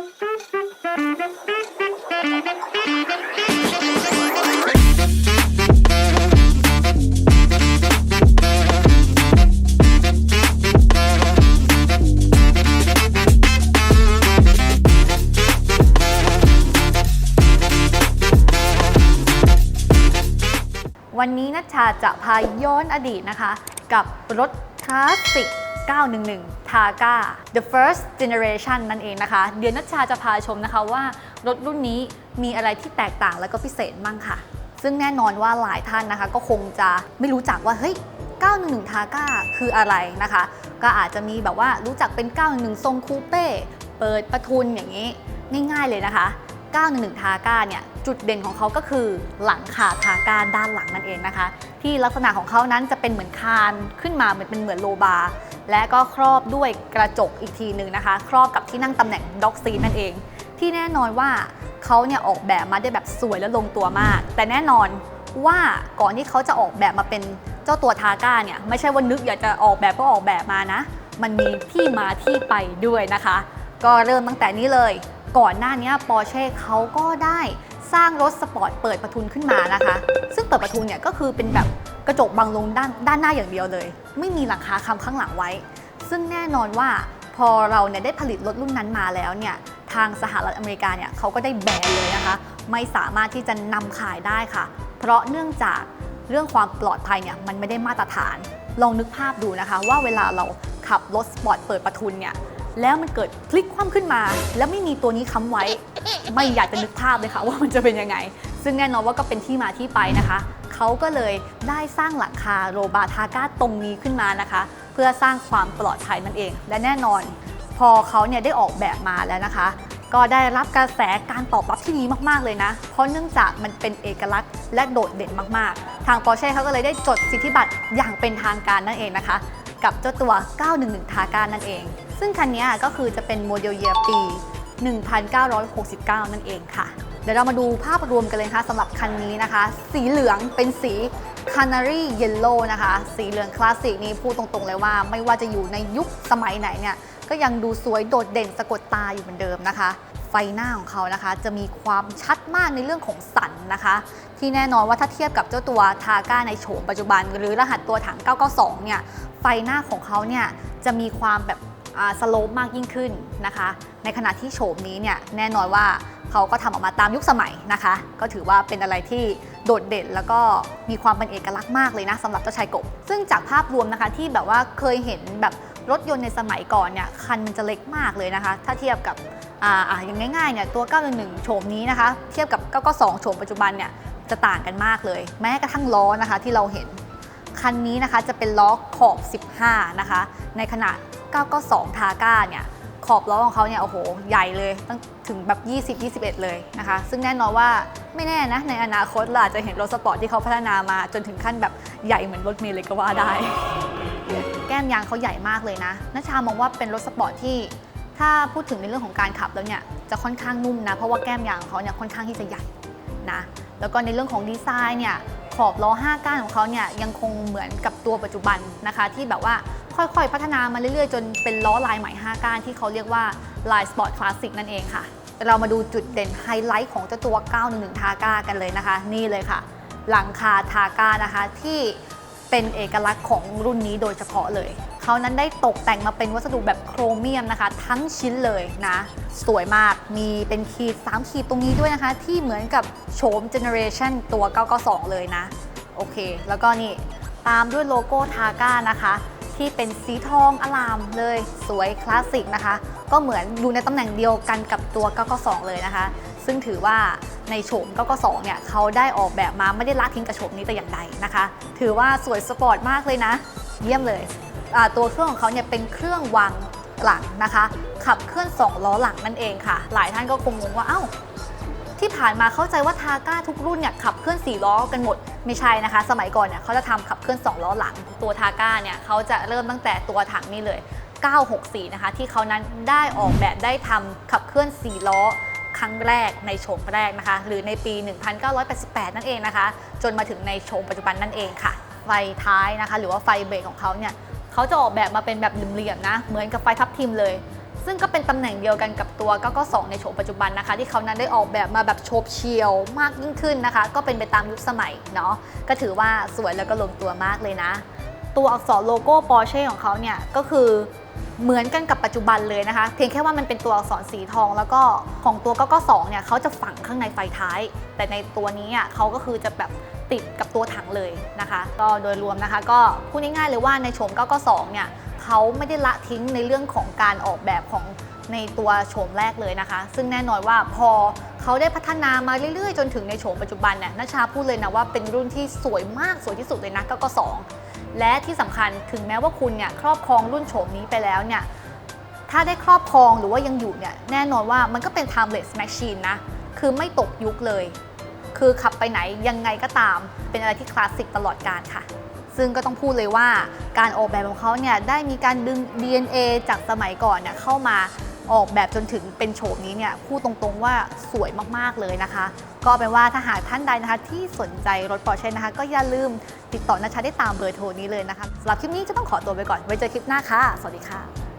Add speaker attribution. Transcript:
Speaker 1: วันนี้นัชชาจะพาย้อนอดีตนะคะ กับรถคลาสสิก 911 Targa the first generation นั่นเองนะคะ เดี๋ยวนัชชาจะพาชมนะคะว่ารถรุ่นนี้มีอะไรที่แตกต่างและก็พิเศษมั่งค่ะ ซึ่งแน่นอนว่าหลายท่านนะคะ ก็คงจะไม่รู้จักว่าเฮ้ย911 Targa คืออะไรนะคะ ก็อาจจะมีแบบว่ารู้จักเป็น 911 ทรงคูเป้ เปิดประทุนอย่างนี้ ง่ายๆเลยนะคะ 911ทาก้าเนี่ย จุดเด่นของเขาก็คือหลังคาทาก้าด้านหลังนั่นเองนะคะ ที่ลักษณะของเขานั้นจะเป็นเหมือนคานขึ้นมาเหมือนเป็นเหมือนโลบาร์และก็ครอบด้วยกระจกอีกทีหนึ่งนะคะ ครอบกับที่นั่งตำแหน่งด็อกซีนั่นเอง ที่แน่นอนว่าเขาเนี่ยออกแบบมาได้แบบสวยและลงตัวมาก แต่แน่นอนว่าก่อนที่เขาจะออกแบบมาเป็นเจ้าตัวทาก้าเนี่ยไม่ใช่ว่านึกอยากจะออกแบบก็ออกแบบมานะ มันมีที่มาที่ไปด้วยนะคะ ก็เริ่มตั้งแต่นี้เลย ก่อนหน้านี้ปอร์เช่เขาก็ได้ สร้างรถสปอร์ตเปิดประทุนขึ้นมานะคะ ซึ่งเปิดประทุนเนี่ยก็คือเป็นแบบกระจกบังลงด้านด้านหน้าอย่างเดียวเลย ไม่มีหลังคาคำข้างหลังไว้ ซึ่งแน่นอนว่าพอเราเนี่ยได้ผลิตรถรุ่นนั้นมาแล้วเนี่ยทางสหรัฐอเมริกาเนี่ยเขาก็ได้แบนเลยนะคะ ไม่สามารถที่จะนำขายได้ค่ะ เพราะเนื่องจากเรื่องความปลอดภัยเนี่ยมันไม่ได้มาตรฐาน ลองนึกภาพดูนะคะ ว่าเวลาเราขับรถสปอร์ตเปิดประทุนเนี่ย แล้วมันเกิดพลิกคว่ำขึ้นมา แล้วไม่มีตัวนี้ค้ำไว้ ไม่อยากจะนึกภาพเลยค่ะว่ามันจะเป็นยังไง ซึ่งแน่นอนว่าก็เป็นที่มาที่ไปนะคะ เขาก็เลยได้สร้างหลังคาโรบาทาก้าตรงนี้ขึ้นมานะคะ เพื่อสร้างความปลอดภัยนั่นเอง และแน่นอน พอเขาเนี่ยได้ออกแบบมาแล้วนะคะ ก็ได้รับกระแสการตอบรับที่ดีมากๆเลยนะ เพราะเนื่องจากมันเป็นเอกลักษณ์และโดดเด่นมากๆ ทางปอร์เช่เขาก็เลยได้จดสิทธิบัตรอย่างเป็นทางการนั่นเองนะคะ กับเจ้าตัว 911ทาก้านั่นเอง ซึ่งคันนี้ก็คือจะเป็นโมเดลเยียปี 1969 นั่นเองค่ะ เดี๋ยวเรามาดูภาพรวมกันเลยนะคะสำหรับคันนี้นะคะ สีเหลืองเป็นสี Canary Yellow นะคะ สีเหลืองคลาสสิกนี่พูดตรงๆเลยว่า ไม่ว่าจะอยู่ในยุคสมัยไหนเนี่ย ก็ยังดูสวยโดดเด่นสะกดตาอยู่เหมือนเดิมนะคะ ไฟหน้าของเขานะคะ จะมีความชัดมากในเรื่องของสันนะคะ ที่แน่นอนว่าถ้าเทียบกับเจ้าตัวทาก้าในโฉมปัจจุบัน หรือรหัสตัวถัง 992 เนี่ย ไฟหน้าของเขาเนี่ยจะมีความแบบ สโลปมากยิ่งขึ้นนะคะ ในขณะที่โฉมนี้เนี่ยแน่นอนว่าเขาก็ทำออกมาตามยุคสมัยนะคะ ก็ถือว่าเป็นอะไรที่โดดเด่นแล้วก็มีความเป็นเอกลักษณ์มากเลยนะสำหรับเจ้าชายกบ ซึ่งจากภาพรวมนะคะที่แบบว่าเคยเห็นแบบรถยนต์ในสมัยก่อนเนี่ยคันมันจะเล็กมากเลยนะคะ ถ้าเทียบกับอ่าอ่าอย่างง่ายๆเนี่ยตัว 911 โฉมนี้นะคะ เทียบกับ 992 โฉมปัจจุบันเนี่ยจะต่างกันมากเลย แม้กระทั่งล้อนะคะที่เราเห็นคันนี้นะคะจะเป็นล้อขอบ 15 นะคะ ในขนาด 992 ทาก้าเนี่ยขอบล้อของเขาเนี่ยโอ้โหใหญ่เลยตั้งถึงแบบ 20 21 เลยนะคะ ซึ่งแน่นอนว่าไม่แน่นะ ในอนาคตเราอาจจะเห็นรถสปอร์ตที่เขาพัฒนามาจนถึงขั้นแบบใหญ่เหมือนรถเมล์เลยก็ว่าได้ แก้มยางเขาใหญ่มากเลยนะนัชชามองว่าเป็นรถสปอร์ตที่ ถ้าพูดถึงในเรื่องของการขับแล้วเนี่ยจะค่อนข้างนุ่มนะ เพราะว่าแก้มยางของเขาเนี่ยค่อนข้างที่จะใหญ่นะแล้วก็ในเรื่องของดีไซน์เนี่ยขอบล้อ 5 ก้านของเขาเนี่ยยังคงเหมือนกับตัวปัจจุบันนะคะ ที่แบบว่า ค่อยๆ พัฒนามาเรื่อยๆ จนเป็นล้อลายใหม่ 5 ก้านที่เขาเรียกว่าลายสปอร์ตคลาสสิกนั่นเองค่ะ เรามาดูจุดเด่นไฮไลท์ของเจ้าตัว 911 ทาก้ากันเลยนะคะ นี่เลยค่ะ หลังคาทาก้านะคะที่เป็นเอกลักษณ์ของรุ่นนี้โดยเฉพาะเลย เขานั้นได้ตกแต่งมาเป็นวัสดุแบบโครเมียมนะคะ ทั้งชิ้นเลยนะ สวยมาก มีเป็นขีด 3 ขีดตรงนี้ด้วยนะคะ ที่เหมือนกับโฉมเจเนอเรชันตัว 992 เลยนะ โอเค แล้วก็นี่ ตามด้วยโลโก้ทาก้านะคะ ที่เป็นสีทองอลามเลยสวยคลาสสิกนะคะ ก็เหมือนอยู่ในตำแหน่งเดียวกันกับตัว 992 เลยนะคะ ซึ่งถือว่าในโฉม 992 เนี่ยเขาได้ออกแบบมาไม่ได้ละทิ้งกับโฉมนี้แต่อย่างใดนะคะ ถือว่าสวยสปอร์ตมากเลยนะ เยี่ยมเลย ตัวเครื่องของเขาเนี่ยเป็นเครื่องวางหลังนะคะ ขับเคลื่อน 2 ล้อหลังนั่นเองค่ะ หลายท่านก็คงงงว่า เอ้า ที่ผ่านมาเข้าใจว่าทาก้าทุกรุ่นเนี่ยขับเคลื่อน 4 ล้อกันหมด ไม่ใช่นะคะ สมัยก่อนเนี่ยเขาจะทำขับเคลื่อน2ล้อหลัง ตัวทาก้าเนี่ยเขาจะเริ่มตั้งแต่ตัวถังนี่เลย 964 นะคะ ที่เขานั้นได้ออกแบบได้ทำขับเคลื่อน 4 ล้อครั้งแรกในโฉมแรกนะคะ หรือในปี 1988 นั่นเองนะคะ จนมาถึงในโฉมปัจจุบันนั่นเองค่ะ ไฟท้ายนะคะ หรือว่าไฟเบรกของเขาเนี่ยเขาจะออกแบบมาเป็นแบบเหลี่ยมๆนะ เหมือนกับไฟทับทิมเลย ซึ่งก็เป็นตำแหน่งเดียวกันกับตัว 992 ในโฉมปัจจุบันนะคะ ที่เขานั้นได้ออกแบบมาแบบโฉบเฉี่ยวมากยิ่งขึ้นนะคะ ก็เป็นไปตามยุคสมัยเนาะก็ถือว่าสวยแล้วก็ลงตัวมากเลยนะ ตัวอักษรโลโก้ปอร์เช่ของเขาเนี่ยก็คือเหมือนกันกับปัจจุบันเลยนะคะ เพียงแค่ว่ามันเป็นตัวอักษรสีทอง แล้วก็ของตัว992เนี่ยเขาจะฝังข้างในไฟท้าย แต่ในตัวนี้อะเขาก็คือจะแบบ ติดกับตัวถังเลยนะคะ ก็โดยรวมนะคะ ก็พูดง่ายๆเลยว่าในโฉม992เนี่ยเขาไม่ได้ละทิ้งในเรื่องของการออกแบบของในตัวโฉมแรกเลยนะคะ ซึ่งแน่นอนว่าพอเขาได้พัฒนามาเรื่อยๆ จนถึงในโฉมปัจจุบันเนี่ยนชาพูดเลยนะว่าเป็นรุ่นที่สวยมากสวยที่สุดเลยนะ992และที่สำคัญถึงแม้ว่าคุณเนี่ยครอบครองรุ่นโฉมนี้ไปแล้วเนี่ยถ้าได้ครอบครองหรือว่ายังอยู่เนี่ยแน่นอนว่ามันก็เป็น timeless machine นะ คือไม่ตกยุคเลย คือขับไปไหนยังไงก็ตาม เป็นอะไรที่คลาสสิกตลอดการค่ะ ซึ่งก็ต้องพูดเลยว่าการออกแบบของเขาเนี่ยได้มีการดึง DNA จากสมัยก่อนเนี่ยเข้ามาออกแบบจนถึงเป็นโฉมนี้เนี่ยพูดตรงๆว่าสวยมากๆเลยนะคะ ก็เป็นว่าถ้าหากท่านใดนะคะที่สนใจรถปอร์เช่นะคะ ก็อย่าลืมติดต่อนัชชาได้ตามเบอร์โทรนี้เลยนะคะสำหรับคลิปนี้จะต้องขอตัวไปก่อนไว้เจอคลิปหน้าค่ะ สวัสดีค่ะ